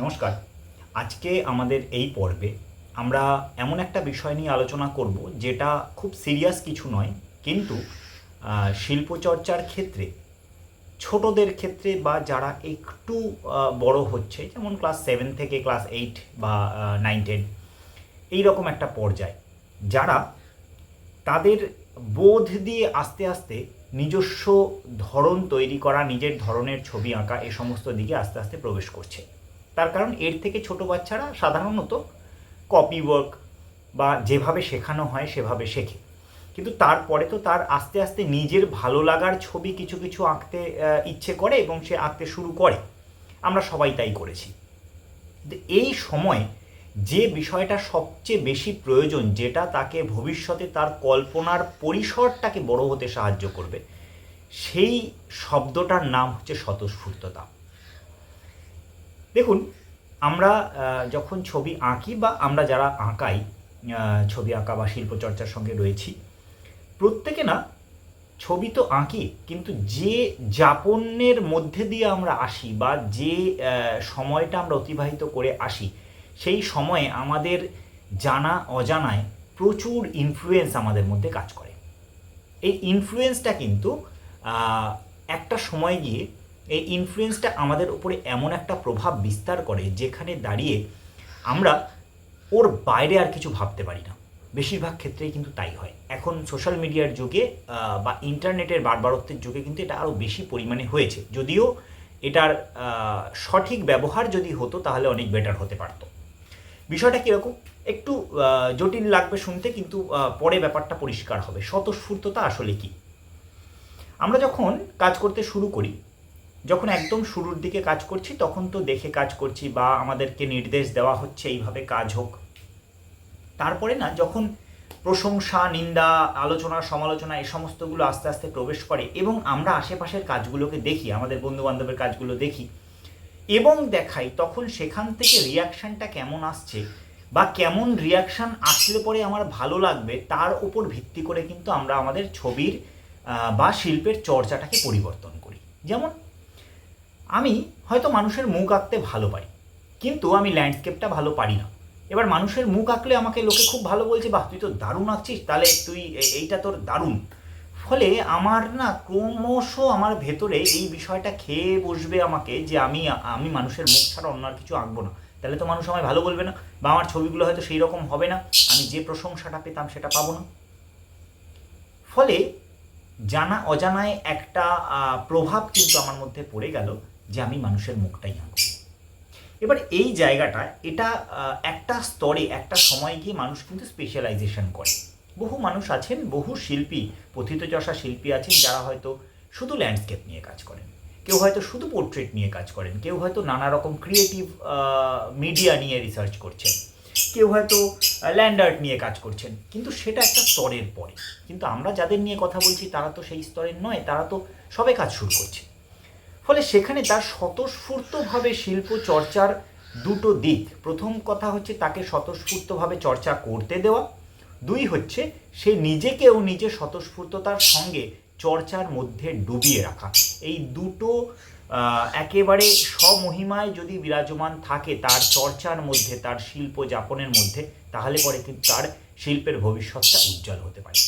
নমস্কার। আজকে আমাদের এই পর্বে আমরা এমন একটা বিষয় নিয়ে আলোচনা করব যেটা খুব সিরিয়াস কিছু নয়, কিন্তু শিল্পচর্চার ক্ষেত্রে, ছোটদের ক্ষেত্রে বা যারা একটু বড় হচ্ছে, যেমন ক্লাস সেভেন থেকে ক্লাস এইট বা নাইন টেন এইরকম একটা পর্যায়, যারা তাদের বোধ দিয়ে আস্তে আস্তে নিজস্ব ধরন তৈরি করা, নিজের ধরনের ছবি আঁকা, এ সমস্ত দিকে আস্তে আস্তে প্রবেশ করছে। তার কারণ এর থেকে ছোট বাচ্চারা সাধারণত কপি ওয়ার্ক বা যেভাবে শেখানো হয় সেভাবে শেখে। কিন্তু তারপরে তো তার আস্তে আস্তে নিজের ভালো লাগার ছবি কিছু কিছু আঁকতে ইচ্ছে করে এবং সে আঁকতে শুরু করে। আমরা সবাই তাই করেছি। এই সময় যে বিষয়টা সবচেয়ে বেশি প্রয়োজন, যেটা তাকে ভবিষ্যতে তার কল্পনার পরিসরটাকে বড় হতে সাহায্য করবে, সেই শব্দটার নাম হচ্ছে স্বতঃস্ফূর্ততা। দেখুন, আমরা যখন ছবি আঁকি বা আমরা যারা আঁকাই ছবি আঁকা বা শিল্পচর্চার সঙ্গে রয়েছি, প্রত্যেকে না, ছবি তো আঁকি, কিন্তু যে যাপনের মধ্যে দিয়ে আমরা আসি বা যে সময়টা আমরা অতিবাহিত করে আসি, সেই সময়ে আমাদের জানা অজানায় প্রচুর ইনফ্লুয়েন্স আমাদের মধ্যে কাজ করে। এই ইনফ্লুয়েন্সটা কিন্তু একটা সময় গিয়ে এই ইনফ্লুয়েন্সটা আমাদের উপরে এমন একটা প্রভাব বিস্তার করে যেখানে দাঁড়িয়ে আমরা ওর বাইরে আর কিছু ভাবতে পারি না। বেশিরভাগ ক্ষেত্রেই কিন্তু তাই হয়। এখন সোশ্যাল মিডিয়ার যুগে বা ইন্টারনেটের বারবারত্বের যুগে কিন্তু এটা আরও বেশি পরিমাণে হয়েছে। যদিও এটার সঠিক ব্যবহার যদি হতো তাহলে অনেক বেটার হতে পারতো। বিষয়টা কীরকম? একটু জটিল লাগবে শুনতে কিন্তু পরে ব্যাপারটা পরিষ্কার হবে। স্বতঃস্ফূর্ততা আসলে কি? আমরা যখন কাজ করতে শুরু করি যখন একদম শুরুর দিকে কাজ করছি, তখন তো দেখে কাজ করছি বা আমাদেরকে নির্দেশ দেওয়া হচ্ছে এইভাবে কাজ হোক। তারপরে না, যখন প্রশংসা, নিন্দা, আলোচনা, সমালোচনা এই সমস্তগুলো আস্তে আস্তে প্রবেশ করে এবং আমরা আশেপাশের কাজগুলোকে দেখি, আমাদের বন্ধু বান্ধবের কাজগুলো দেখি এবং দেখাই, তখন সেখান থেকে রিয়াকশানটা কেমন আসছে বা কেমন রিয়াকশান আসলে পরে আমার ভালো লাগবে, তার উপর ভিত্তি করে কিন্তু আমরা আমাদের ছবির বা শিল্পের চর্চাটাকে পরিবর্তন করি। যেমন আমি হয়তো মানুষের মুখ আঁকতে ভালো পারি, কিন্তু আমি ল্যান্ডস্কেপটা ভালো পারি না। এবার মানুষের মুখ আঁকলে আমাকে লোকে খুব ভালো বলছে, বাহ, তুই তো দারুণ আঁকছিস, তাহলে তুই এইটা তোর দারুণ। ফলে আমার না ক্রমশ আমার ভেতরে এই বিষয়টা খেয়ে বসবে আমাকে যে আমি আমি মানুষের মুখ ছাড়া অন্য আর কিছু আঁকবো না। তাহলে তো মানুষ আমায় ভালো বলবে না, বা আমার ছবিগুলো হয়তো সেই রকম হবে না, আমি যে প্রশংসাটা পেতাম সেটা পাবো না। ফলে জানা অজানায় একটা প্রভাব কিন্তু আমার মধ্যে পড়ে গেল যে আমি মানুষের মুখটাই আঁকব। এবার এই জায়গাটা এটা একটা স্তরে, একটা সময় গিয়ে মানুষ কিন্তু স্পেশালাইজেশন করে। বহু মানুষ আছেন, বহু শিল্পী পথিতযশা শিল্পী আছেন যারা হয়তো শুধু ল্যান্ডস্কেপ নিয়ে কাজ করেন। কেউ হয়তো শুধু পোর্ট্রেট নিয়ে কাজ করেন, কেউ হয়তো নানা রকম ক্রিয়েটিভ মিডিয়া নিয়ে রিসার্চ করছেন, কেউ হয়তো ল্যান্ড আর্ট নিয়ে কাজ করছেন, কিন্তু সেটা একটা স্তরের পরে। কিন্তু আমরা যাদের নিয়ে কথা বলছি তারা তো সেই স্তরের নয়, তারা তো সবে কাজ শুরু করছে। ফলে সেখানে তার স্বতঃস্ফূর্তভাবে শিল্প চর্চার দুটো দিক। প্রথম কথা হচ্ছে তাকে স্বতঃস্ফূর্তভাবে চর্চা করতে দেওয়া। দুই হচ্ছে সে নিজেকেও নিজের স্বতঃস্ফূর্ততার সঙ্গে চর্চার মধ্যে ডুবিয়ে রাখা। এই দুটো একেবারে স্বমহিমায় যদি বিরাজমান থাকে তার চর্চার মধ্যে, তার শিল্প যাপনের মধ্যে, তাহলে পরে কিন্তু তার শিল্পের ভবিষ্যৎটা উজ্জ্বল হতে পারে।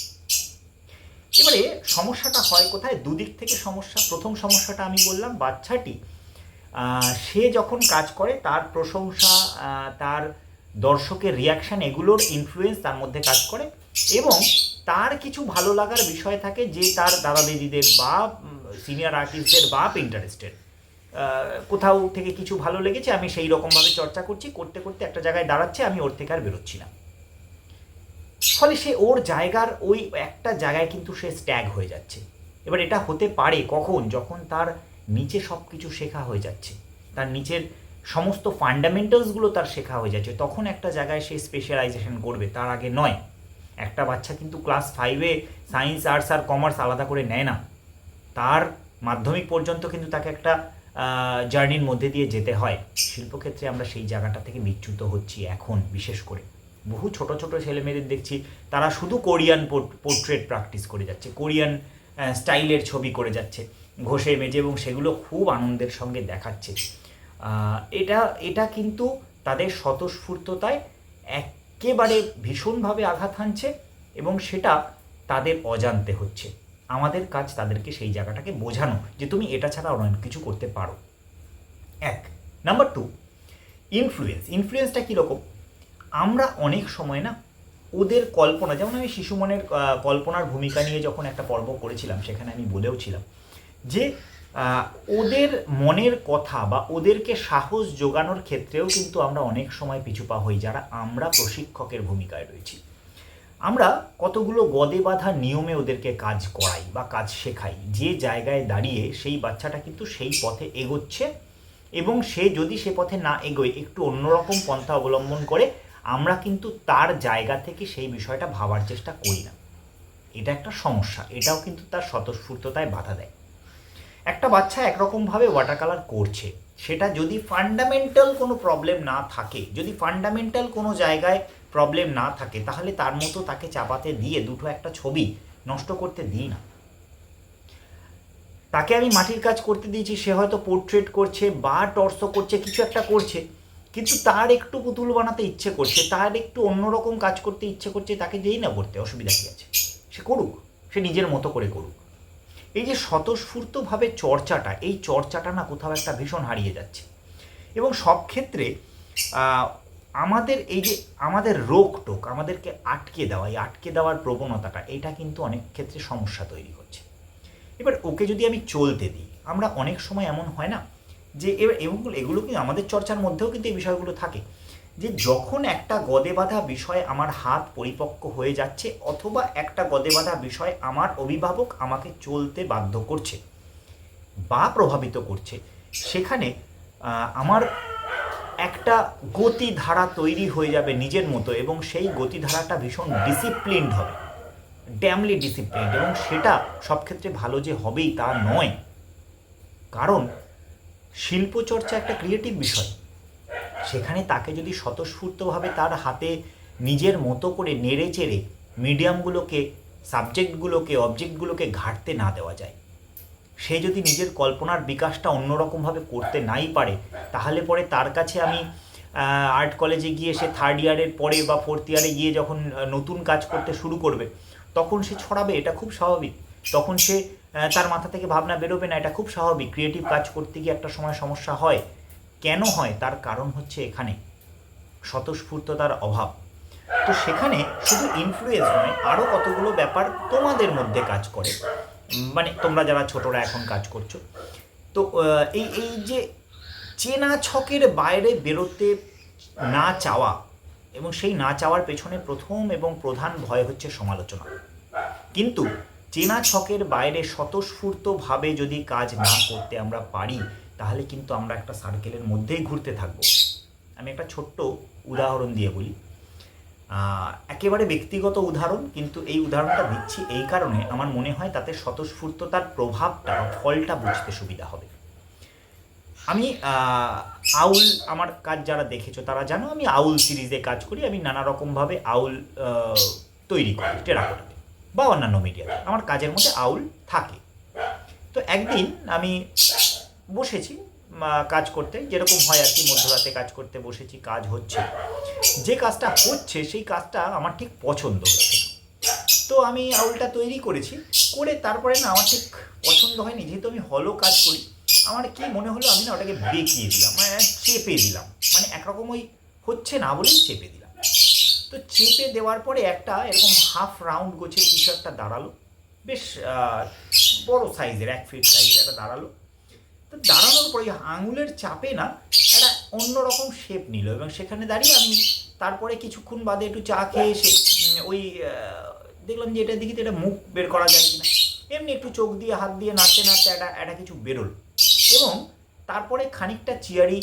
এবারে সমস্যাটা হয় কোথায়? দুদিক থেকে সমস্যা। প্রথম সমস্যাটা আমি বললাম, বাচ্চাটি সে যখন কাজ করে, তার প্রশংসা তার দর্শকের রিয়াকশান এগুলোর ইনফ্লুয়েন্স তার মধ্যে কাজ করে এবং তার কিছু ভালো লাগার বিষয় থাকে যে তার দাদা দিদিদের বা সিনিয়র আর্টিস্টদের বা পেন্টারিস্টের কোথাও থেকে কিছু ভালো লেগেছে, আমি সেই রকমভাবে চর্চা করছি, করতে করতে একটা জায়গায় দাঁড়াচ্ছে, আমি ওর থেকে আর বেরোচ্ছি না। ফলে সে ওর জায়গার ওই একটা জায়গায় কিন্তু সে স্ট্যাগ হয়ে যাচ্ছে। এবার এটা হতে পারে কখন? যখন তার নিচে সব কিছু শেখা হয়ে যাচ্ছে। তার নিচের সমস্ত ফান্ডামেন্টালসগুলো তার শেখা হয়ে যাচ্ছে। তখন একটা জায়গায় সে স্পেশালাইজেশন করবে, তার আগে নয়। একটা বাচ্চা কিন্তু ক্লাস ফাইভে সায়েন্স আর্টস আর কমার্স আলাদা করে নেয় না। তার মাধ্যমিক পর্যন্ত কিন্তু তাকে একটা জার্নির মধ্যে দিয়ে যেতে হয়। শিল্পক্ষেত্রে আমরা সেই জায়গাটা থেকে বিচ্যুত হচ্ছি এখন, বিশেষ করে। বহু ছোট ছোট ছেলেমেয়েদের দেখছি, তারা শুধু কোরিয়ান পোর্ট্রেট প্র্যাকটিস করে যাচ্ছে, কোরিয়ান স্টাইলের ছবি করে যাচ্ছে, ঘষে মেজে এবং সেগুলো খুব আনন্দের সঙ্গে দেখাচ্ছে। এটা এটা কিন্তু তাদের স্বতঃস্ফূর্ততায় একেবারে ভীষণভাবে আঘাত হানছে এবং সেটা তাদের অজান্তে হচ্ছে। আমাদের কাজ তাদেরকে সেই জায়গাটাকে বোঝানো যে তুমি এটা ছাড়া অনেক কিছু করতে পারো। এক। নাম্বার টু ইনফ্লুয়েন্স ইনফ্লুয়েন্সটা কীরকম? আমরা অনেক সময় না ওদের কল্পনা, যেমন আমি শিশু মনের কল্পনার ভূমিকা নিয়ে যখন একটা পর্ব করেছিলাম, সেখানে আমি বলেও ছিলাম যে ওদের মনের কথা বা ওদেরকে সাহস যোগানোর ক্ষেত্রেও কিন্তু আমরা অনেক সময় পিছুপা হই, যারা আমরা প্রশিক্ষকের ভূমিকায় রয়েছি। আমরা কতগুলো গদে বাঁধা নিয়মে ওদেরকে কাজ করাই বা কাজ শেখাই, যে জায়গায় দাঁড়িয়ে সেই বাচ্চাটা কিন্তু সেই পথে এগোচ্ছে এবং সে যদি সে পথে না এগোয়, একটু অন্যরকম পন্থা অবলম্বন করে আমরা কিন্তু তার জায়গা থেকে সেই বিষয়টা ভাবার চেষ্টা করি না। এটা একটা সমস্যা, এটাও কিন্তু তার স্বতঃস্ফূর্ততায় বাধা দেয়। একটা বাচ্চা একরকমভাবে ওয়াটার কালার করছে, সেটা যদি ফান্ডামেন্টাল কোনো প্রবলেম না থাকে, যদি ফান্ডামেন্টাল কোনো জায়গায় প্রবলেম না থাকে, তাহলে তার মতো তাকে চাপাতে দিয়ে দুটো একটা ছবি নষ্ট করতে দিই না। তাকে আমি মাটির কাজ করতে দিয়েছি, সে হয়তো পোর্ট্রেট করছে বা টর্সো করছে, কিছু একটা করছে। কিন্তু তার একটু পুতুল বানাতে ইচ্ছে করছে, তার একটু অন্যরকম কাজ করতে ইচ্ছে করছে, তাকে যেই না করতে, অসুবিধা কী আছে? সে করুক, সে নিজের মতো করে করুক। এই যে স্বতঃস্ফূর্তভাবে চর্চাটা, এই চর্চাটা না কোথাও একটা ভীষণ হারিয়ে যাচ্ছে। এবং সব ক্ষেত্রে আমাদের এই যে, আমাদের রোগ টোক, আমাদেরকে আটকে দেওয়া, এই আটকে দেওয়ার প্রবণতাটা, এটা কিন্তু অনেক ক্ষেত্রে সমস্যা তৈরি করছে এবার ওকে যদি আমি চলতে দিই, আমরা অনেক সময় এমন হয় না যে এবার এগুলো এগুলো কি আমাদের চর্চার মধ্যেও কিন্তু এই বিষয়গুলো থাকে। যে যখন একটা গদে বাঁধা বিষয় আমার হাত পরিপক্ক হয়ে যাচ্ছে অথবা একটা গদে বাঁধা বিষয় আমার অভিভাবক আমাকে চলতে বাধ্য করছে বা প্রভাবিত করছে, সেখানে আমার একটা গতিধারা তৈরি হয়ে যাবে নিজের মতো এবং সেই গতিধারাটা ভীষণ ডিসিপ্লিনড হবে। ড্যামলি ডিসিপ্লিনড এবং সেটা সব ক্ষেত্রে ভালো যে হবেই তা নয়। কারণ শিল্পচর্চা একটা ক্রিয়েটিভ বিষয়। সেখানে তাকে যদি স্বতঃস্ফূর্তভাবে তার হাতে নিজের মতো করে নেড়ে চেড়ে মিডিয়ামগুলোকে সাবজেক্টগুলোকে অবজেক্টগুলোকে ঘাটতে না দেওয়া যায়। সে যদি নিজের কল্পনার বিকাশটা অন্যরকমভাবে করতে নাই পারে, তাহলে পরে তার কাছে আমি আর্ট কলেজে গিয়ে সে থার্ড ইয়ারের পরে বা ফোর্থ ইয়ারে গিয়ে যখন নতুন কাজ করতে শুরু করবে, তখন সে ছড়াবে, এটা খুব স্বাভাবিক। তখন সে তার মাথা থেকে ভাবনা বেরোবে না, এটা খুব স্বাভাবিক। ক্রিয়েটিভ কাজ করতে গিয়ে একটা সময় সমস্যা হয়। কেন হয়? তার কারণ হচ্ছে এখানে স্বতঃস্ফূর্ততার অভাব। তো সেখানে শুধু ইনফ্লুয়েন্স নয় আরও কতগুলো ব্যাপার তোমাদের মধ্যে কাজ করে। মানে তোমরা যারা ছোটরা এখন কাজ করছ। তো এই এই যে চেনা ছকের বাইরে বেরোতে না চাওয়া এবং সেই না চাওয়ার পেছনে প্রথম এবং প্রধান ভয় হচ্ছে সমালোচনা। কিন্তু চেনা ছকের বাইরে স্বতঃস্ফূর্তভাবে যদি কাজ না করতে আমরা পারি, তাহলে কিন্তু আমরা একটা সার্কেলের মধ্যেই ঘুরতে থাকব। আমি একটা ছোট্ট উদাহরণ দিয়ে বলি। একেবারে ব্যক্তিগত উদাহরণ, কিন্তু এই উদাহরণটা দিচ্ছি এই কারণে আমার মনে হয় তাতে স্বতঃস্ফূর্ততার প্রভাবটা ফলটা বুঝতে সুবিধা হবে। আমি আউল আমার কাজ যারা দেখেছ, তারা জানো আমি আউল সিরিজে কাজ করি, আমি নানা রকমভাবে আউল তৈরি করি টেরাকোটাতে বা অন্যান্য মিডিয়াতে আমার কাজের মধ্যে আউল থাকে। তো একদিন আমি বসেছি কাজ করতে। যেরকম হয় আর কি, মধ্যরাতে কাজ করতে বসেছি, কাজ হচ্ছে। যে কাজটা হচ্ছে, সেই কাজটা আমার ঠিক পছন্দ হচ্ছে তো আমি আউলটা তৈরি করেছি। করে তারপরে না, আমার ঠিক পছন্দ হয়নি। যেহেতু আমি হলো কাজ করি, আমার কি মনে হলো, আমি না ওটাকে বেঁকিয়ে দিলাম মানে চেপে দিলাম। মানে একরকম ওই হচ্ছে না বলেই চেপে দিলাম। তো চেপে দেওয়ার পরে একটা এরকম হাফ রাউন্ড গোছের কিছু একটা দাঁড়াল। বেশ বড় সাইজের এক ফিট সাইজের একটা দাঁড়াল। তো দাঁড়ানোর পরে আঙুলের চাপে না একটা অন্যরকম শেপ নিল এবং সেখানে দাঁড়িয়ে আমি তারপরে কিছুক্ষণ বাদে একটু চা খেয়ে এসে ওই দেখলাম যে এটা দেখি তো এটা মুখ বের করা যায় কিনা। এমনি একটু চোখ দিয়ে, হাত দিয়ে নাড়তে নাড়তে একটা একটা কিছু বেরোল এবং তারপরে খানিকটা চিয়ারি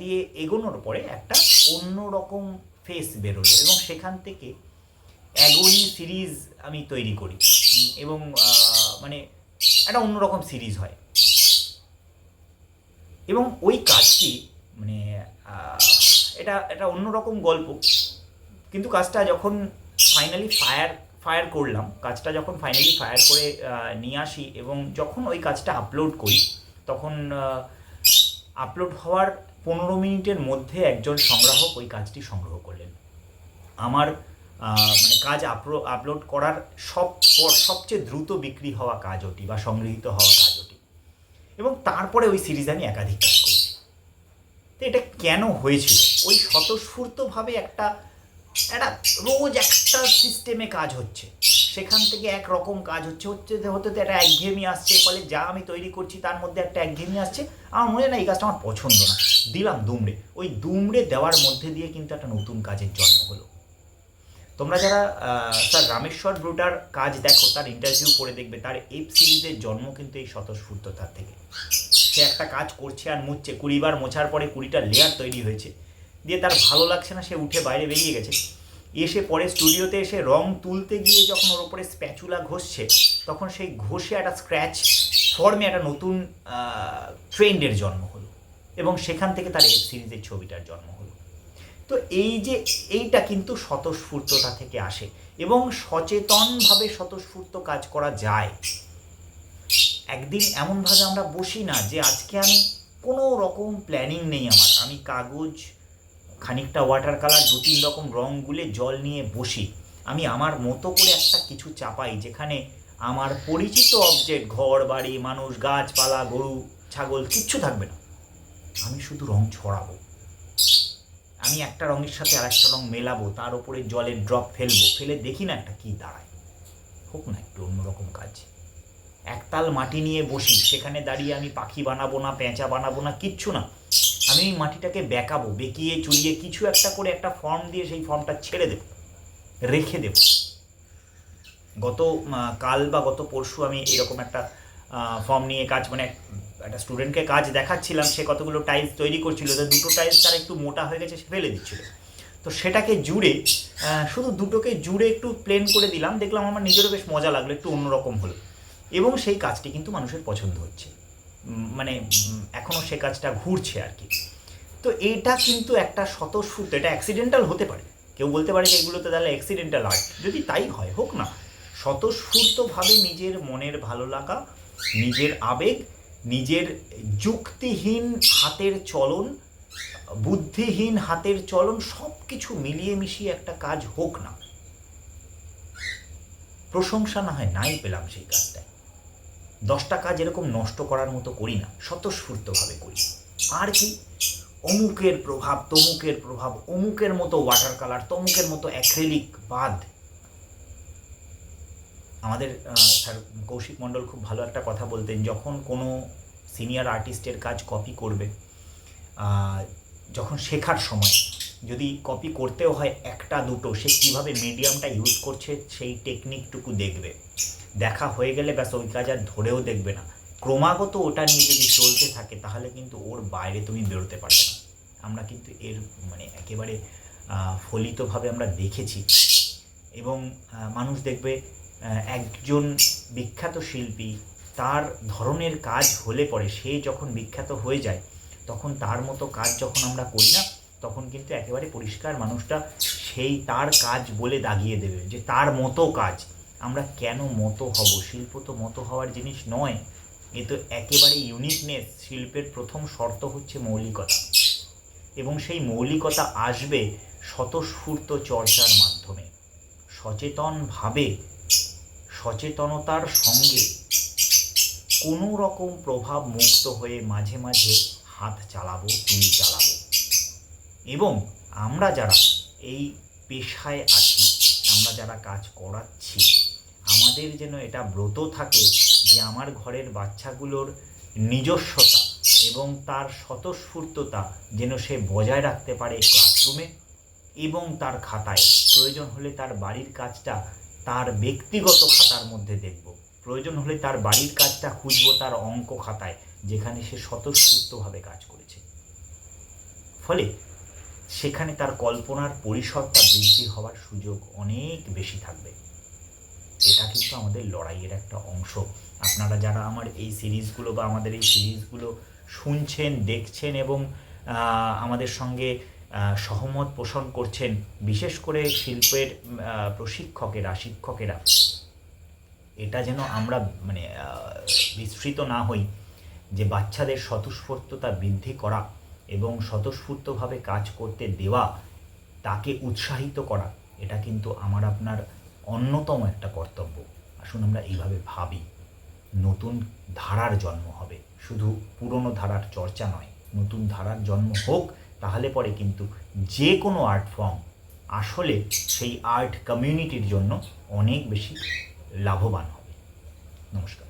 দিয়ে এগোনোর পরে একটা অন্যরকম ফেস বেরোলো এবং সেখান থেকে অ্যাগোনি সিরিজ আমি তৈরি করি। এবং মানে একটা অন্যরকম সিরিজ হয়। এবং ওই কাজটি মানে এটা এটা অন্যরকম গল্প। কিন্তু কাজটা যখন ফাইনালি ফায়ার ফায়ার করলাম, কাজটা যখন ফাইনালি ফায়ার করে নিয়ে আসি এবং যখন ওই কাজটা আপলোড করি, তখন আপলোড হওয়ার পনেরো মিনিটের মধ্যে একজন সংগ্রাহক ওই কাজটি সংগ্রহ করলেন। আমার মানে কাজ আপলো, আপলোড করার সব সবচেয়ে দ্রুত বিক্রি হওয়া কাজ ওটি বা সংগৃহীত হওয়া কাজ ওটি। এবং তারপরে ওই সিরিজ আমি একাধিক কাজ করেছি। তো এটা কেন হয়েছিল? ওই স্বতঃস্ফূর্তভাবে একটা একটা রোজ একটা সিস্টেমে কাজ হচ্ছে। সেখান থেকে এক রকম কাজ হচ্ছে হচ্ছে হতে হতে একটা একঘেয়েমি আসছে, ফলে যা আমি তৈরি করছি তার মধ্যে একটা একঘেয়েমি আসছে। আমার মনে হয় না এই কাজটা আমার পছন্দ না। দিলাম দুমড়ে। ওই দুমড়ে দেওয়ার মধ্যে দিয়ে কিন্তু একটা নতুন কাজের জন্ম হলো। তোমরা যারা স্যার রামেশ্বর ব্রুটার কাজ দেখো, তার ইন্টারভিউ করে দেখবে, তার এফ সিরিজের জন্ম কিন্তু এই স্বতঃস্ফূর্ততার থেকে। সে একটা কাজ করছে আর মুছছে কুড়িবার মোছার পরে কুড়িটা লেয়ার তৈরি হয়েছে। দিয়ে তার ভালো লাগছে না, সে উঠে বাইরে বেরিয়ে গেছে। এসে পরে স্টুডিওতে এসে রং তুলতে গিয়ে যখন ওর উপরে স্প্যাচুলা ঘষছে, তখন সেই ঘষে একটা স্ক্র্যাচ ফর্মে একটা নতুন ট্রেন্ডের জন্ম হলো। এবং সেখান থেকে তার এফ সিরিজের ছবিটার জন্ম হলো। তো এই যে, এইটা কিন্তু স্বতঃস্ফূর্ততা থেকে আসে এবং সচেতনভাবে স্বতঃস্ফূর্ত কাজ করা যায়। একদিন এমনভাবে আমরা বসি না যে, আজকে আমি কোনো রকম প্ল্যানিং নেই আমার। আমি কাগজ, খানিকটা ওয়াটার কালার দু তিন রকম রং গুলে জল নিয়ে বসি। আমি আমার মতো করে একটা কিছু চাপাই যেখানে আমার পরিচিত অবজেক্ট ঘর বাড়ি মানুষ, গাছপালা, গরু, ছাগল, কিচ্ছু থাকবে না। আমি শুধু রং ছড়াবো। আমি একটা রঙের সাথে আরেকটা রং মেলাবো, তার উপরে জলের ড্রপ ফেলব, ফেলে দেখি না একটা কি দাঁড়ায়। হোক না, একটু অন্যরকম কাজ। একতাল মাটি নিয়ে বসি, সেখানে দাঁড়িয়ে আমি পাখি বানাবো না, পেঁচা বানাবো না, কিচ্ছু না। আমি ওই মাটিটাকে বেঁকাবো, বেঁকিয়ে চুরিয়ে কিছু একটা করে একটা ফর্ম দিয়ে সেই ফর্মটা ছেড়ে দেব, রেখে দেব। গত কাল বা গত পরশু আমি এরকম একটা ফর্ম নিয়ে কাজ মানে একটা স্টুডেন্টকে কাজ দেখাচ্ছিলাম, সে কতগুলো টাইলস তৈরি করছিল, তো দুটো টাইলস তার একটু মোটা হয়ে গেছে, সে ফেলে দিচ্ছিল। তো সেটাকে জুড়ে শুধু দুটোকে জুড়ে একটু প্লেন করে দিলাম, দেখলাম আমার নিজেরও বেশ মজা লাগল, একটু অন্যরকম হলো। এবং সেই কাজটি কিন্তু মানুষের পছন্দ হচ্ছে। মানে এখনও সে কাজটা ঘুরছে আর কি। তো এটা কিন্তু একটা স্বতঃস্ফূর্ত, এটা অ্যাক্সিডেন্টাল হতে পারে। কেউ বলতে পারে যে এগুলোতে তাহলে অ্যাক্সিডেন্টাল আর্ট যদি তাই হয়, হোক না। স্বতঃস্ফূর্তভাবে নিজের মনের ভালো লাগা, নিজের আবেগ নিজের যুক্তিহীন হাতের চলন, বুদ্ধিহীন হাতের চলন সব কিছু মিলিয়ে মিশিয়ে একটা কাজ হোক না। প্রশংসা না হয় নাই পেলাম সেই কাজটায় দশটা কাজ এরকম নষ্ট করার মতো করি না, স্বতঃস্ফূর্তভাবে করি। আর কি? অমুকের প্রভাব, তমুকের প্রভাব, অমুকের মতো ওয়াটার কালার তমুকের মতো অ্যাক্রেলিক বাদ আমাদের স্যার কৌশিক মণ্ডল খুব ভালো একটা কথা বলতেন, যখন কোনো সিনিয়র আর্টিস্টের কাজ কপি করবে যখন শেখার সময়, যদি কপি করতেও হয় একটা দুটো, সে কীভাবে মিডিয়ামটা ইউজ করছে সেই টেকনিকটুকু দেখবে। দেখা হয়ে গেলে ব্যাস ওই কাজ আর ধরেও দেখবে না। ক্রমাগত ওটা নিয়ে যদি চলতে থাকে, তাহলে কিন্তু ওর বাইরে তুমি বেরোতে পারবে না। আমরা কিন্তু এর মানে একেবারে ফলিতভাবে আমরা দেখেছি। এবং মানুষ দেখবে একজন বিখ্যাত শিল্পী, তার ধরনের কাজ হলে পরে সে যখন বিখ্যাত হয়ে যায়, তখন তার মতো কাজ যখন আমরা করি না, তখন কিন্তু একেবারে পরিষ্কার মানুষটা সেই তার কাজ বলে দাগিয়ে দেবে যে তার মতো কাজ। আমরা কেন মতো হব? শিল্প তো মতো হওয়ার জিনিস নয়। এ তো একেবারে ইউনিকনেস শিল্পের প্রথম শর্ত হচ্ছে মৌলিকতা। এবং সেই মৌলিকতা আসবে স্বতঃস্ফূর্ত চর্চার মাধ্যমে। সচেতনভাবে সচেতনতার সঙ্গে কোনো রকম প্রভাব মুক্ত হয়ে মাঝে মাঝে হাত চালাবো তুলি চালাবো। এবং আমরা যারা এই পেশায় আছি, আমরা যারা কাজ করাচ্ছি, আমাদের যেন এটা ব্রত থাকে যে আমার ঘরের বাচ্চাগুলোর নিজস্বতা এবং তার স্বতঃস্ফূর্ততা যেন সে বজায় রাখতে পারে ক্লাসরুমে এবং তার খাতায়। প্রয়োজন হলে তার বাড়ির কাজটা তার ব্যক্তিগত খাতার মধ্যে দেখব। প্রয়োজন হলে তার বাড়ির কাজটা খুঁজব তার অঙ্ক খাতায়, যেখানে সে স্বতঃস্ফূর্তভাবে কাজ করেছে। ফলে সেখানে তার কল্পনার পরিসরটা বৃদ্ধি হওয়ার সুযোগ অনেক বেশি থাকবে। এটা কিন্তু আমাদের লড়াইয়ের একটা অংশ। আপনারা যারা আমার এই সিরিজগুলো বা আমাদের এই সিরিজগুলো শুনছেন, দেখছেন এবং আমাদের সঙ্গে সহমত পোষণ করছেন বিশেষ করে শিল্পের প্রশিক্ষকেরা শিক্ষকেরা। এটা যেন আমরা মানে আহ, বিস্মৃত না হই যে বাচ্চাদের স্বতঃস্ফূর্ততা বৃদ্ধি করা এবং স্বতঃস্ফূর্তভাবে কাজ করতে দেওয়া তাকে উৎসাহিত করা এটা কিন্তু আমার আপনার অন্যতম একটা কর্তব্য। আসুন আমরা এইভাবে ভাবি নতুন ধারার জন্ম হবে। শুধু পুরনো ধারার চর্চা নয় নতুন ধারার জন্ম হোক তাহলে পরে কিন্তু যে কোনো আর্ট ফর্ম আসলে সেই আর্ট কমিউনিটির জন্য অনেক বেশি লাভবান হবে। নমস্কার।